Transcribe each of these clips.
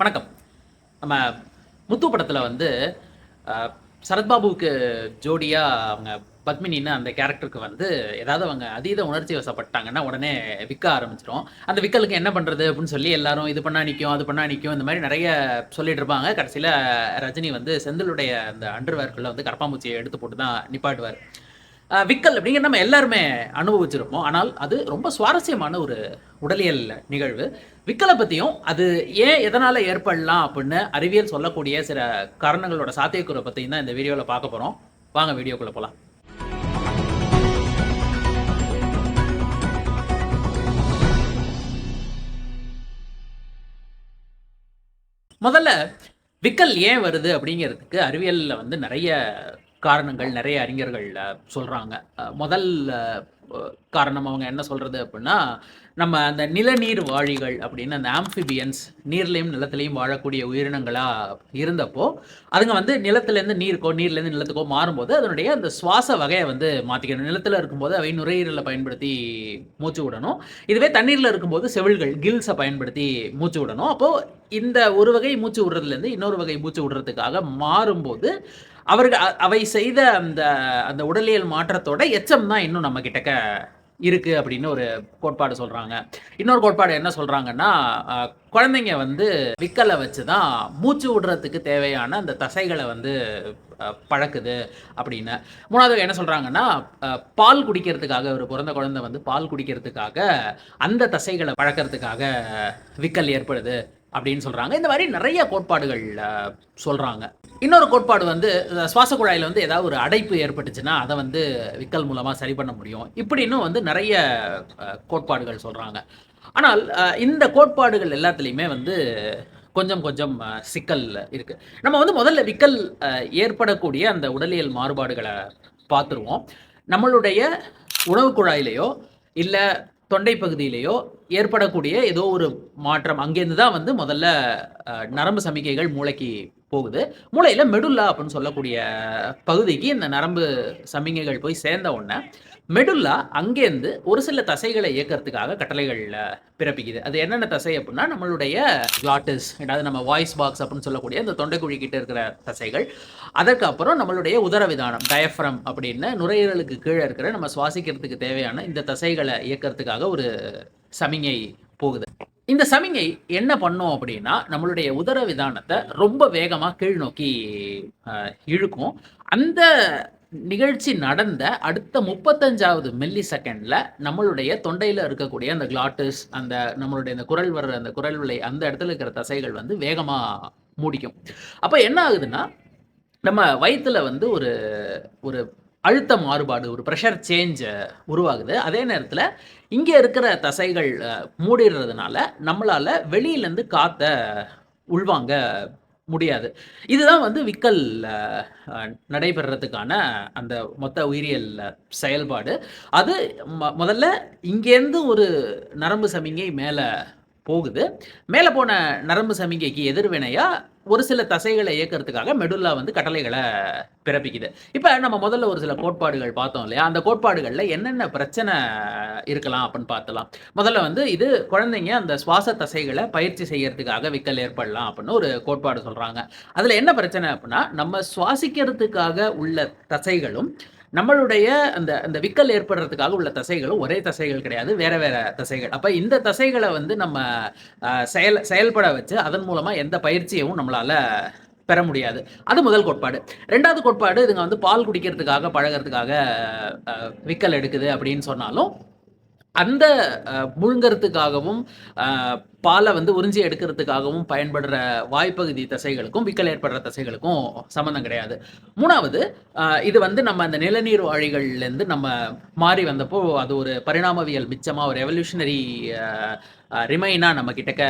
வணக்கம். நம்ம முத்து படத்தில் வந்து சரத்பாபுவுக்கு ஜோடியாக அவங்க பத்மினின்னு அந்த கேரக்டருக்கு வந்து ஏதாவது அவங்க அதீத உணர்ச்சி வசப்பட்டாங்கன்னா உடனே விற்க ஆரம்பிச்சிடும் அந்த விக்கலுக்கு என்ன பண்ணுறது அப்படின்னு சொல்லி எல்லாரும் இது பண்ணா நிற்கும் அது பண்ணா நிற்கும் இந்த மாதிரி நிறைய சொல்லிட்டு இருப்பாங்க. கடைசியில் ரஜினி வந்து செந்திலுடைய அந்த அண்டர்வேர்க்குள்ளே வந்து கரப்பாம்பூச்சியை எடுத்து போட்டு தான் நிப்பாட்டுவார். விக்கல் அப்படிங்கிற நம்ம எல்லாருமே அனுபவிச்சிருப்போம். ஆனால் அது ரொம்ப சுவாரஸ்யமான ஒரு உடலியல் நிகழ்வு. விக்கலை பற்றியும் அது ஏன் எதனால் ஏற்படலாம் அப்படின்னு அறிவியல் சொல்லக்கூடிய சில காரணங்களோட சாத்தியக்கூறை பற்றியும் தான் இந்த வீடியோவில் பார்க்க போகிறோம் வாங்க வீடியோக்குள்ளே போகலாம் முதல்ல விக்கல் ஏன் வருது அப்படிங்கிறதுக்கு அறிவியலில் வந்து நிறைய காரணங்கள் நிறைய அறிஞர்கள் சொல்கிறாங்க முதல் காரணம் அவங்க என்ன சொல்கிறது அப்படின்னா நம்ம அந்த நிலநீர் வாழிகள் அப்படின்னு அந்த ஆம்ஃபிபியன்ஸ் நீர்லேயும் நிலத்துலையும் வாழக்கூடிய உயிரினங்களாக இருந்தப்போ அதுங்க வந்து நிலத்துலேருந்து நீருக்கோ நீர்லேருந்து நிலத்துக்கோ மாறும்போது அதனுடைய அந்த சுவாச வகையை வந்து மாற்றிக்கணும் நிலத்தில் இருக்கும்போது அவை நுரையீரலை பயன்படுத்தி மூச்சு விடணும். இதுவே தண்ணீரில் இருக்கும்போது செவில்கள் கில்ஸை பயன்படுத்தி மூச்சு விடணும். அப்போது இந்த ஒரு வகை மூச்சு விடுறதுலேருந்து இன்னொரு வகை மூச்சு விடுறதுக்காக மாறும்போது அவர்கள் அவை செய்த அந்த அந்த உடலியல் மாற்றத்தோட எச்சம் தான் இன்னும் நம்ம கிட்டக்க இருக்கு அப்படின்னு ஒரு கோட்பாடு சொல்றாங்க. இன்னொரு கோட்பாடு என்ன சொல்றாங்கன்னா குழந்தைங்க வந்து விக்கலை வச்சு தான் மூச்சு விடுறதுக்கு தேவையான அந்த தசைகளை வந்து பழக்குது அப்படின்னு. மூணாவது என்ன சொல்கிறாங்கன்னா பால் குடிக்கிறதுக்காக ஒரு பிறந்த குழந்தை வந்து பால் குடிக்கிறதுக்காக அந்த தசைகளை பழக்கிறதுக்காக விக்கல் ஏற்படுது அப்படின்னு சொல்கிறாங்க இந்த மாதிரி நிறைய கோட்பாடுகள் சொல்கிறாங்க இன்னொரு கோட்பாடு வந்து சுவாச குழாயில் வந்து ஏதாவது ஒரு அடைப்பு ஏற்பட்டுச்சுன்னா அதை வந்து விக்கல் மூலமாக சரி பண்ண முடியும். இப்படின்னு வந்து நிறைய கோட்பாடுகள் சொல்கிறாங்க ஆனால் இந்த கோட்பாடுகள் எல்லாத்துலேயுமே வந்து கொஞ்சம் கொஞ்சம் சிக்கல் இருக்குது நம்ம வந்து முதல்ல விக்கல் ஏற்படக்கூடிய அந்த உடலியல் மாறுபாடுகளை பார்த்துருவோம். நம்மளுடைய உணவு குழாயிலேயோ இல்லை தொண்டை பகுதியிலேயோ ஏற்படக்கூடிய ஏதோ ஒரு மாற்றம் அங்கேருந்து தான் வந்து முதல்ல நரம்பு சமிக்கைகள் மூளைக்கு போகுது. மூளையில் மெடுல்லா அப்படின்னு சொல்லக்கூடிய பகுதிக்கு இந்த நரம்பு சமிக்கைகள் போய் சேர்ந்த உடனே மெடுல்லா அங்கேருந்து ஒரு சில தசைகளை இயக்கிறதுக்காக கட்டளைகள் பிறப்பிக்குது. அது என்னென்ன தசை அப்படின்னா நம்மளுடைய கிளாட்டிஸ் அதாவது நம்ம வாய்ஸ் பாக்ஸ் அப்படின்னு சொல்லக்கூடிய இந்த தொண்டைக்குழி கிட்ட இருக்கிற தசைகள். அதற்கப்புறம் நம்மளுடைய உதரவிதானம் டயஃப்ரம் அப்படின்னு நுரையீரலுக்கு கீழே இருக்கிற நம்ம சுவாசிக்கிறதுக்கு தேவையான இந்த தசைகளை இயக்கிறதுக்காக ஒரு சமிங்கை போகுது. இந்த சமிங்கை என்ன பண்ணோம் அப்படின்னா நம்மளுடைய உதர விதானத்தை ரொம்ப வேகமாக கீழ் நோக்கி இழுக்கும். அந்த நிகழ்ச்சி நடந்த அடுத்த முப்பத்தஞ்சாவது மில்லி செகண்ட்ல நம்மளுடைய தொண்டையில் இருக்கக்கூடிய அந்த கிளாட்டஸ் அந்த நம்மளுடைய அந்த குரல் வர்ற அந்த குரல் விலை அந்த இடத்துல இருக்கிற தசைகள் வந்து வேகமாக மூடிக்கும். அப்போ என்ன ஆகுதுன்னா நம்ம வயிற்றுல வந்து ஒரு ஒரு அழுத்த மாறுபாடு ஒரு ப்ரெஷர் சேஞ்ச் உருவாகுது. அதே நேரத்தில் இங்கே இருக்கிற தசைகள் மூடிடுறதுனால நம்மளால் வெளியிலேருந்து காற்றை உள்வாங்க முடியாது. இதுதான் வந்து விக்கல் நடைபெறத்துக்கான நடைபெறதுக்கான அந்த மொத்த உயிரியல் செயல்பாடு. அது ம முதல்ல இங்கேருந்து ஒரு நரம்பு சமிங்கை மேலே போகுது. மேலே போன நரம்பு சமிகைக்கு எதிர்வினையாக ஒரு சில தசைகளை இயக்கிறதுக்காக மெடுல்லா வந்து கட்டளைகளை பிறப்பிக்குது. இப்போ நம்ம முதல்ல ஒரு சில கோட்பாடுகள் பார்த்தோம் இல்லையா? அந்த கோட்பாடுகளில் என்னென்ன பிரச்சனை இருக்கலாம் அப்படின்னு பார்த்தலாம். முதல்ல வந்து இது குழந்தைங்க அந்த சுவாச தசைகளை பயிற்சி செய்யறதுக்காக விக்கல் ஏற்படலாம் அப்படின்னு ஒரு கோட்பாடு சொல்கிறாங்க அதில் என்ன பிரச்சனை அப்படின்னா நம்ம சுவாசிக்கிறதுக்காக உள்ள தசைகளும் நம்மளுடைய அந்த அந்த விக்கல் ஏற்படுறதுக்காக உள்ள தசைகளும் ஒரே தசைகள் கிடையாது வேற வேற தசைகள். அப்போ இந்த தசைகளை வந்து நம்ம செயல் செயல்பட வச்சு அதன் மூலமாக எந்த பயிற்சியவும் நம்மளால பெற முடியாது. அது முதல் கோட்பாடு. ரெண்டாவது கோட்பாடு இதுங்க வந்து பால் குடிக்கிறதுக்காக பழகிறதுக்காக விக்கல் எடுக்குது அப்படின்னு சொன்னாலும் அந்த முழுங்கிறதுக்காகவும் பாலை வந்து உறிஞ்சி எடுக்கிறதுக்காகவும் பயன்படுற வாய்ப்பகுதி தசைகளுக்கும் விக்கல் ஏற்படுற தசைகளுக்கும் சம்மந்தம் கிடையாது. மூணாவது இது வந்து நம்ம அந்த நிலநீர் வாழிகள்லேருந்து நம்ம மாறி வந்தப்போ அது ஒரு பரிணாமவியல் மிச்சமாக ஒரு எவல்யூஷனரி ரிமைனாக நம்ம கிட்டக்க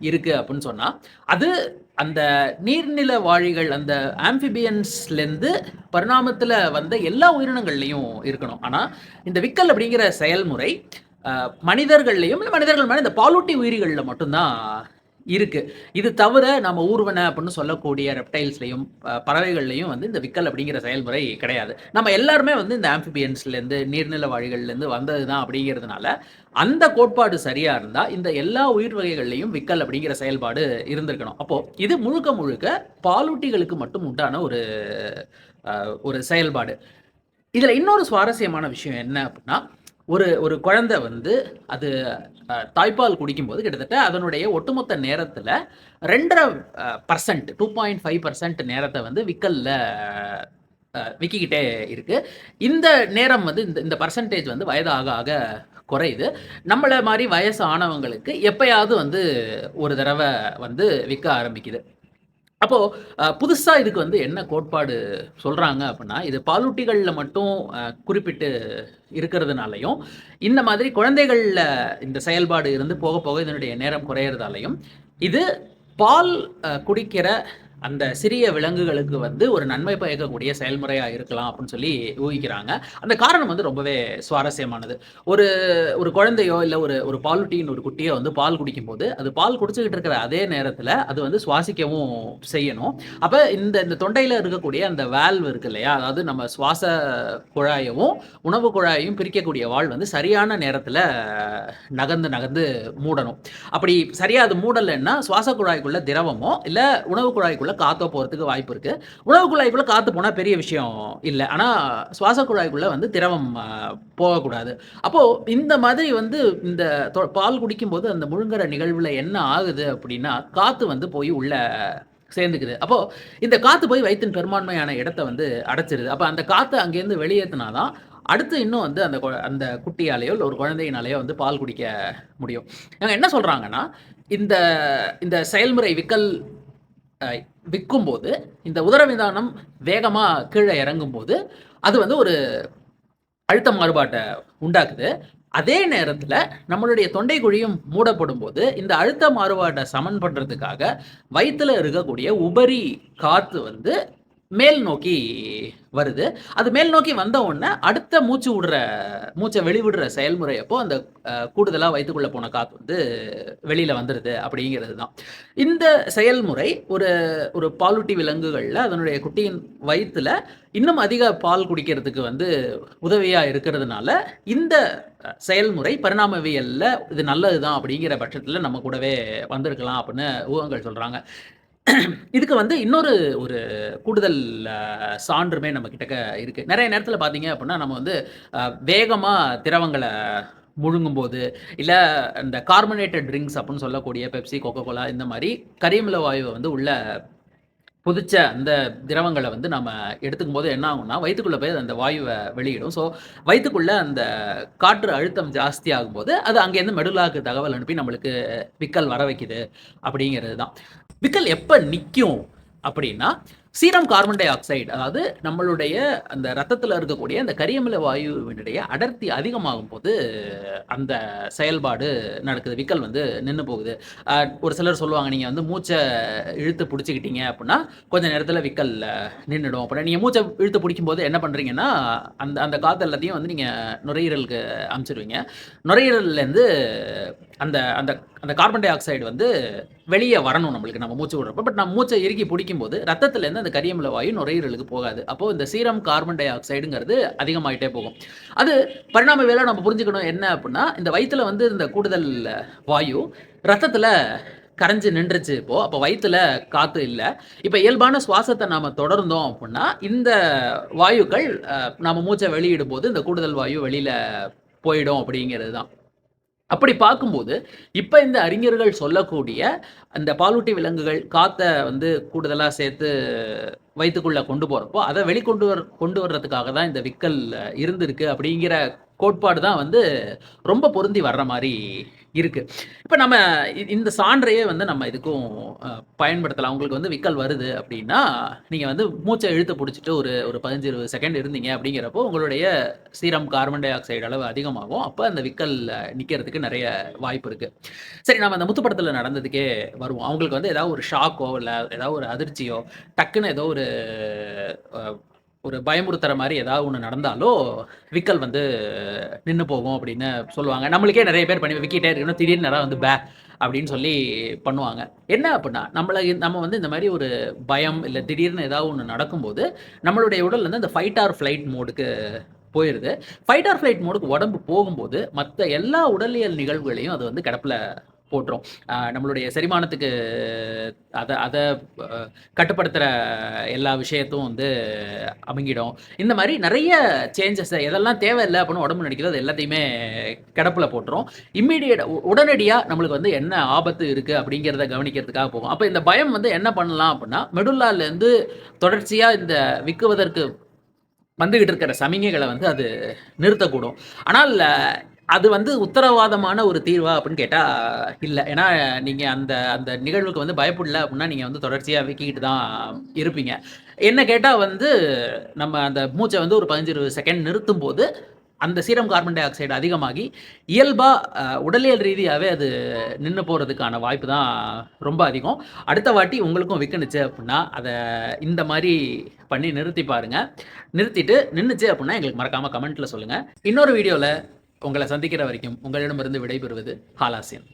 இருக்குது அப்படின்னு சொன்னால் அது அந்த நீர்நில வாழிகள் அந்த ஆம்பிபியன்ஸ்லேருந்து பரிணாமத்தில் வந்த எல்லா உயிரினங்கள்லையும் இருக்கணும். ஆனால் இந்த விக்கல் அப்படிங்கிற செயல்முறை மனிதர்கள்லையும் இல்லை மனிதர்கள் மேலே இந்த பாலூட்டி உயிரிகளில் மட்டும்தான் இருக்கு. இது தவிர நம்ம ஊர்வன அப்படின்னு சொல்லக்கூடிய ரெப்டைல்ஸ்லையும் பறவைகள்லையும் வந்து இந்த விக்கல் அப்படிங்கிற செயல்முறை கிடையாது. நம்ம எல்லாருமே வந்து இந்த ஆம்பிபியன்ஸ்லேருந்து நீர்நில வாழிகள்லேருந்து வந்தது தான் அப்படிங்கிறதுனால, அந்த கோட்பாடு சரியா இருந்தா, இந்த எல்லா உயிர் வகைகள்லையும் விக்கல் அப்படிங்கிற செயல்பாடு இருந்திருக்கணும். அப்போ இது முழுக்க முழுக்க பாலூட்டிகளுக்கு மட்டும் உண்டான ஒரு ஒரு செயல்பாடு. இதில் இன்னொரு சுவாரஸ்யமான விஷயம் என்ன அப்படின்னா, ஒரு ஒரு குழந்தை வந்து அது தாய்ப்பால் குடிக்கும்போது கிட்டத்தட்ட அதனுடைய ஒட்டுமொத்த நேரத்தில் ரெண்டரை percent two point five percent நேரத்தை வந்து விக்கல்ல விற்கிக்கிட்டே விக்கிக்கிட்டே இந்த நேரம் வந்து இந்த இந்த பர்சன்டேஜ் வந்து வயதாக ஆக குறையுது. நம்மளை மாதிரி வயசு ஆனவங்களுக்கு எப்பயாவது வந்து ஒரு தடவை வந்து விற்க ஆரம்பிக்குது. அப்போது புதுசாக இதுக்கு வந்து என்ன கோட்பாடு சொல்கிறாங்க அப்படின்னா, இது பாலூட்டிகளில் மட்டும் குறிப்பிட்டு இருக்கிறதுனாலையும் இந்த மாதிரி குழந்தைகளில் இந்த செயல்பாடு இருந்து போக போக இதனுடைய நேரம் குறையிறதாலையும் இது பால் குடிக்கிற அந்த சிறிய விலங்குகளுக்கு வந்து ஒரு நன்மை பயக்கக்கூடிய செயல்முறையா இருக்கலாம் அப்படின்னு சொல்லி ஊகிக்கிறாங்க. அந்த காரணம் வந்து ரொம்பவே சுவாரஸ்யமானது. ஒரு ஒரு குழந்தையோ, இல்ல ஒரு ஒரு பாலூட்டியின் ஒரு குட்டியோ வந்து பால் குடிக்கும்போது, அது பால் குடிச்சுக்கிட்டு இருக்கிற அதே நேரத்துல அது வந்து சுவாசிக்கவும் செய்யணும். அப்ப இந்த இந்த தொண்டையில இருக்கக்கூடிய அந்த வேல்வ் இருக்கு இல்லையா? அதாவது நம்ம சுவாச குழாயவும், உணவு குழாயையும் பிரிக்கக்கூடிய வால் வந்து சரியான நேரத்துல நகர்ந்து நகர்ந்து மூடணும். அப்படி சரியா அது மூடலைன்னா சுவாச குழாய்க்குள்ள திரவமோ, இல்ல உணவு குழாய்க்குள்ள காத்தோ போகிறதுக்கு வாய்ப்பு இருக்குது உணவு குழாய்க்குள்ளே காற்று போனால் பெரிய விஷயம் இல்லை ஆனால் சுவாச குழாய்க்குள்ளே வந்து திரவம் போகக்கூடாது. அப்போது இந்த மாதிரி வந்து இந்த தொ பால் குடிக்கும்போது அந்த முழுங்குற நிகழ்வில் என்ன ஆகுது அப்படின்னா, காற்று வந்து போய் உள்ள சேர்ந்துக்குது. அப்போது இந்த காற்று போய் வயிற்றின் பெரும்பான்மையான இடத்த வந்து அடைச்சிருது. அப்போ அந்த காற்று அங்கேருந்து வெளியேற்றினா தான், அடுத்து இன்னும் வந்து அந்த அந்த குட்டியாலேயோ இல்லை ஒரு குழந்தையினாலேயோ வந்து பால் குடிக்க முடியும். இவங்க என்ன சொல்கிறாங்கன்னா இந்த இந்த செயல்முறை விக்கல் விற்கும்போது இந்த இந்த உதரவிதானம் வேகமாக கீழே இறங்கும்போது, அது வந்து ஒரு அழுத்த மாறுபாட்டை உண்டாக்குது. அதே நேரத்தில் நம்மளுடைய தொண்டை குழியும் மூடப்படும்போது, இந்த அழுத்த மாறுபாட்டை சமன் பண்ணுறதுக்காக வயிற்றில் இருக்கக்கூடிய உபரி காற்று வந்து மேல் நோக்கி வருது. அது மேல் நோக்கி வந்த உடனே, அடுத்த மூச்சு விடுற மூச்சை வெளிவிடுற செயல்முறை அப்போ அந்த கூடுதலாக கூடுதலா போன காத்து வந்து வெளியில் வந்துடுது அப்படிங்கிறது தான். இந்த செயல்முறை ஒரு ஒரு பாலூட்டி விலங்குகளில் அதனுடைய குட்டியின் வயிற்றில் இன்னும் அதிக பால் குடிக்கிறதுக்கு வந்து உதவியாக இருக்கிறதுனால, இந்த செயல்முறை பரிணாமவியலில் இது நல்லது தான் அப்படிங்கிற பட்சத்தில் நம்ம கூடவே வந்திருக்கலாம் அப்படின்னு ஊகங்கள் சொல்கிறாங்க இதுக்கு வந்து இன்னொரு ஒரு கூடுதல் சான்றுமே நம்ம கிட்டக்க இருக்குது நிறைய நேரத்தில் பார்த்தீங்க அப்படின்னா, நம்ம வந்து வேகமாக திரவங்களை முழுங்கும்போது, இல்லை இந்த கார்பனேட்டட் ட்ரிங்க்ஸ் அப்படின்னு சொல்லக்கூடிய பெப்சி, கோகோ கோலா இந்த மாதிரி கரியமில வாயுவை வந்து உள்ள புதிச்ச அந்த திரவங்களை வந்து நம்ம எடுத்துக்கும்போது என்ன ஆகும்னா, வயிற்றுக்குள்ளே போய் அந்த வாயுவை வெளியிடும். ஸோ வயிற்றுக்குள்ளே அந்த காற்று அழுத்தம் ஜாஸ்தி ஆகும்போது, அது அங்கேருந்து மெடுலாக்கு தகவல் அனுப்பி நம்மளுக்கு விக்கல் வர வைக்குது அப்படிங்கிறது தான். விக்கல் எப்போ நிற்கும் அப்படின்னா, சீரம் கார்பன் டை ஆக்சைடு அதாவது நம்மளுடைய அந்த ரத்தத்தில் இருக்கக்கூடிய அந்த கரியமில வாயுவினுடைய அடர்த்தி அதிகமாகும்போது, அந்த செயல்பாடு நடக்குது. விக்கல் வந்து நின்று போகுது. ஒரு சிலர் சொல்லுவாங்க, நீங்கள் வந்து மூச்சை இழுத்து பிடிச்சிக்கிட்டீங்க அப்படின்னா, கொஞ்ச நேரத்தில் விக்கல் நின்றுடும் அப்படின்னா நீங்கள் மூச்சை இழுத்து பிடிக்கும்போது என்ன பண்ணுறீங்கன்னா அந்த அந்த காத்து எல்லாத்தையும் வந்து நீங்கள் நுரையீரலுக்கு அமுச்சிடுவீங்க நுரையீரல்லேருந்து அந்த அந்த அந்த கார்பன் டை ஆக்சைடு வந்து வெளியே வரணும் நம்மளுக்கு நம்ம மூச்சு விடுறப்ப. பட் நம்ம மூச்சை இறுக்கி புடிக்கும்போது, ரத்தத்துலேருந்து அந்த கரியமில வாயு நுரையீரலுக்கு போகாது. அப்போ இந்த சீரம் கார்பன் டை ஆக்சைடுங்கிறது அதிகமாயிட்டே போகும். அது பரிணாம வேலை நம்ம புரிஞ்சுக்கணும் என்ன அப்படின்னா, இந்த வயிற்றில் வந்து இந்த கூடுதல் வாயு ரத்தத்தில் கரைஞ்சு நின்றுச்சு இப்போ. அப்போ வயிற்றுல காத்து இல்லை இப்போ இயல்பான சுவாசத்தை நாம தொடர்ந்தோம் அப்படின்னா, இந்த வாயுக்கள் நாம் மூச்சை வெளியிடும் போது இந்த கூடுதல் வாயு வெளியில போயிடும் அப்படிங்கிறது தான். அப்படி பார்க்கும்போது, இப்ப இந்த அறிஞர்கள் சொல்லக்கூடிய அந்த பாலூட்டி விலங்குகள் காற்றை வந்து கூடுதலா சேர்த்து வயித்துக்குள்ள கொண்டு போறப்போ, அதை வெளிக்கொண்டு வர கொண்டு வர்றதுக்காக தான் இந்த விக்கல் இருந்திருக்கு அப்படிங்கிற கோட்பாடு தான் வந்து ரொம்ப பொருந்தி வர்ற மாதிரி இருக்கு. இப்போ நம்ம இந்த சான்றையே வந்து நம்ம இதுக்கும் பயன்படுத்தலாம். உங்களுக்கு வந்து விக்கல் வருது அப்படின்னா, நீங்கள் வந்து மூச்சை இழுத்து பிடிச்சிட்டு ஒரு ஒரு 15, 20 செகண்ட் இருந்தீங்க அப்படிங்கிறப்போ, உங்களுடைய சீரம் கார்பன் டை ஆக்சைடு அளவு அதிகமாகும். அப்போ அந்த விக்கல் நிற்கிறதுக்கு நிறைய வாய்ப்பு இருக்குது சரி நம்ம அந்த முத்துப்படத்தில் நடந்ததுக்கே வருவோம். அவங்களுக்கு வந்து ஏதாவது ஒரு ஷாக்கோ, இல்லை ஏதாவது ஒரு அதிர்ச்சியோ, டக்குன்னு ஏதோ ஒரு ஒரு பயமுறுத்துற மாதிரி ஏதாவது ஒன்று நடந்தாலோ விக்கல் வந்து நின்று போகும் அப்படின்னு சொல்லுவாங்க. நம்மளுக்கே நிறைய பேர் பண்ணி விக்கிட்டே இருக்கணும் திடீர்னு நேரம் வந்து பே அப்படின்னு சொல்லி பண்ணுவாங்க. என்ன அப்படின்னா நம்மளை நம்ம வந்து இந்த மாதிரி ஒரு பயம் இல்லை திடீர்னு ஏதாவது ஒன்று நடக்கும்போது நம்மளுடைய உடல் வந்து அந்த ஃபைட் ஆர் ஃப்ளைட் மோடுக்கு போயிடுது ஃபைட் ஆர் ஃப்ளைட் மோடுக்கு உடம்பு போகும்போது மற்ற எல்லா உடலியல் நிகழ்வுகளையும் அது வந்து கிடப்பில் போட்டுரும். நம்மளுடைய செரிமானத்துக்கு அதை அதை கட்டுப்படுத்துகிற எல்லா விஷயத்தும் வந்து அமுங்கிடும். இந்த மாதிரி நிறைய சேஞ்சஸ் எதெல்லாம் தேவையில்லை அப்படின்னு உடம்பு நினைக்கிறது அது எல்லாத்தையுமே கிடப்பில் போட்டுரும். இம்மீடியட் உடனடியாக நம்மளுக்கு வந்து என்ன ஆபத்து இருக்குது அப்படிங்கிறத கவனிக்கிறதுக்காக போகும். அப்போ இந்த பயம் வந்து என்ன பண்ணலாம் அப்படின்னா மெடுல்லாலேருந்து தொடர்ச்சியாக இந்த விற்குவதற்கு வந்துகிட்டு இருக்கிற சமிகைகளை வந்து அது நிறுத்தக்கூடும். ஆனால் அது வந்து உத்தரவாதமான ஒரு தீர்வா அப்படின்னு கேட்டால் இல்லை. ஏன்னா நீங்கள் அந்த அந்த நிகழ்வுக்கு வந்து பயப்படல அப்படின்னா நீங்கள் வந்து தொடர்ச்சியாக விக்கிக்கிட்டு தான் இருப்பீங்க. என்ன கேட்டால் வந்து நம்ம அந்த மூச்சை வந்து ஒரு பதினஞ்சு இருபது செகண்ட் நிறுத்தும் போது அந்த சீரம் கார்பன் டை ஆக்சைடு அதிகமாகி இயல்பாக உடலியல் ரீதியாகவே அது நின்று போகிறதுக்கான வாய்ப்பு தான் ரொம்ப அதிகம். அடுத்த வாட்டி உங்களுக்கும் விற்கணுச்சு அப்படின்னா அதை இந்த மாதிரி பண்ணி நிறுத்தி பாருங்கள் நிறுத்திட்டு நின்றுச்சு அப்படின்னா எங்களுக்கு மறக்காமல் கமெண்ட்டில் சொல்லுங்கள் இன்னொரு வீடியோவில் உங்களை சந்திக்கிற வரைக்கும் உங்களிடமிருந்து விடைபெறுவது ஹாலாசியன்